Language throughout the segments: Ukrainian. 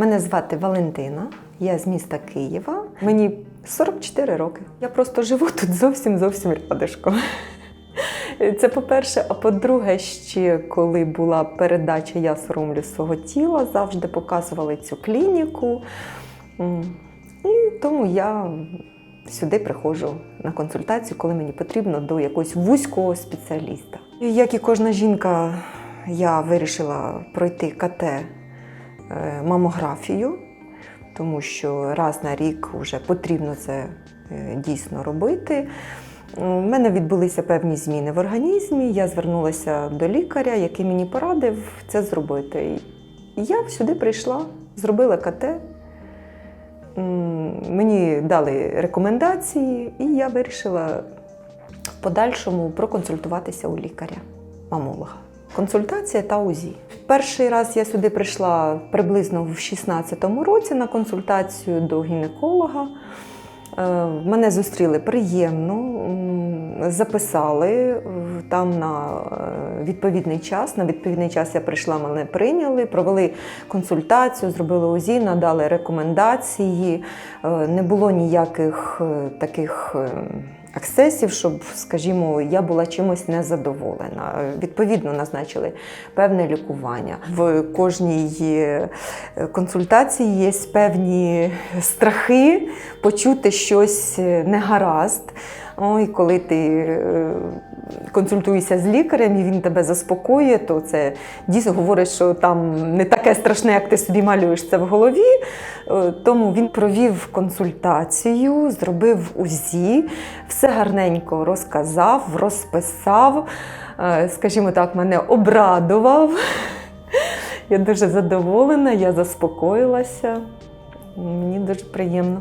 Мене звати Валентина, я з міста Києва. Мені 44 роки. Я просто живу тут зовсім зовсім рядишком. Це по-перше, а по-друге, ще коли була передача Я соромлю свого тіла, завжди показували цю клініку. І тому я сюди приходжу на консультацію, коли мені потрібно до якогось вузького спеціаліста. Як і кожна жінка, я вирішила пройти КТ мамографію, тому що раз на рік вже потрібно це е, дійсно робити. У мене відбулися певні зміни в організмі. Я звернулася до лікаря, який мені порадив це зробити. І я сюди прийшла, зробила КТ. Мені дали рекомендації, і я вирішила в подальшому проконсультуватися у лікаря, мамолога. Консультація та УЗІ. Перший раз я сюди прийшла приблизно в 16-му році на консультацію до гінеколога. Е, Мене зустріли приємно, записали там на е, відповідний час. На відповідний час я прийшла, мене прийняли, провели консультацію, зробили УЗІ, надали рекомендації. Е, Не було ніяких таких. Е, Аксесів, щоб, скажімо, я була чимось незадоволена. Відповідно, назначили певне лікування. В кожній е, консультації є певні страхи почути щось негаразд. Ой, коли ти е, консультуєшся з лікарем і він тебе заспокоює, то це дійсно говорить, що там не таке страшне, як ти собі малюєш це в голові. Е, Тому він провів консультацію, зробив УЗІ, все гарненько розказав, розписав, е, скажімо так, мене обрадував. Я дуже задоволена, я заспокоїлася. Мені дуже приємно.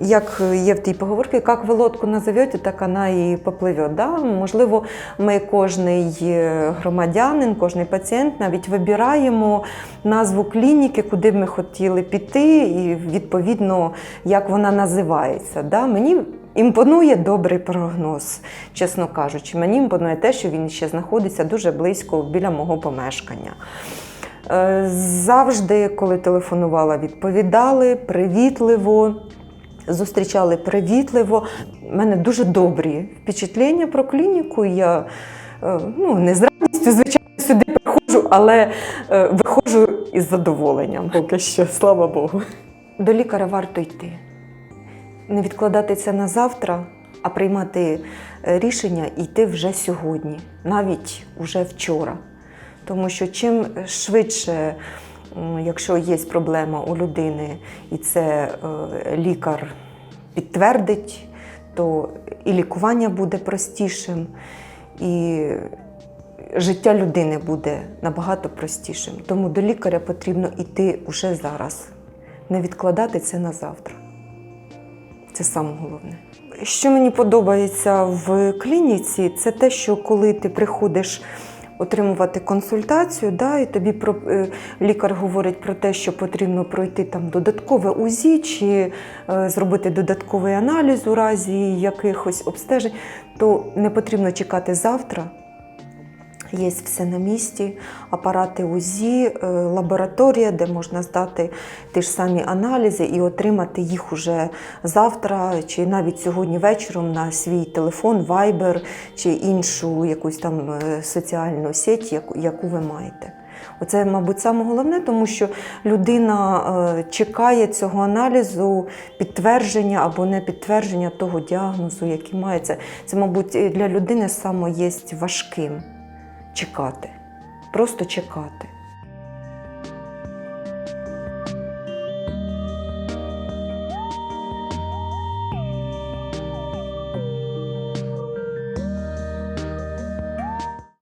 Як є в тій поговорці, як ви лодку назовете, так вона і попливе. Да? Можливо, ми кожний е, громадянин, кожний пацієнт навіть вибираємо назву клініки, куди ми хотіли піти, і відповідно, як вона називається. Да? Мені імпонує добрий прогноз, чесно кажучи. Мені імпонує те, що він ще знаходиться дуже близько біля мого помешкання. Е, Завжди, коли телефонувала, відповідали привітливо, зустрічали привітливо. У мене дуже добрі впечатлення про клініку. Я е, ну, не з радістю, звичайно, сюди приходжу, але е, виходжу із задоволенням. Поки що, слава Богу. До лікаря варто йти. Не відкладати це на завтра, а приймати е, рішення і йти вже сьогодні, навіть вже вчора. Тому що чим швидше, якщо є проблема у людини, і це е, лікар підтвердить, то і лікування буде простішим, і життя людини буде набагато простішим. Тому до лікаря потрібно йти уже зараз, не відкладати це на завтра. Це саме головне. Що мені подобається в клініці, це те, що коли ти приходиш отримувати консультацію, да, і тобі про, е, лікар говорить про те, що потрібно пройти там додаткове УЗІ чи е, зробити додатковий аналіз у разі якихось обстежень, то не потрібно чекати завтра. Є все на місці, апарати УЗІ, е, лабораторія, де можна здати ті ж самі аналізи і отримати їх уже завтра чи навіть сьогодні вечором на свій телефон, Viber чи іншу якусь там е, соціальну сеть, яку, ви маєте. Оце, мабуть, саме головне, тому що людина е, чекає цього аналізу, підтвердження або не підтвердження того діагнозу, який має. Це, це мабуть, для людини саме є важким чекати, просто чекати.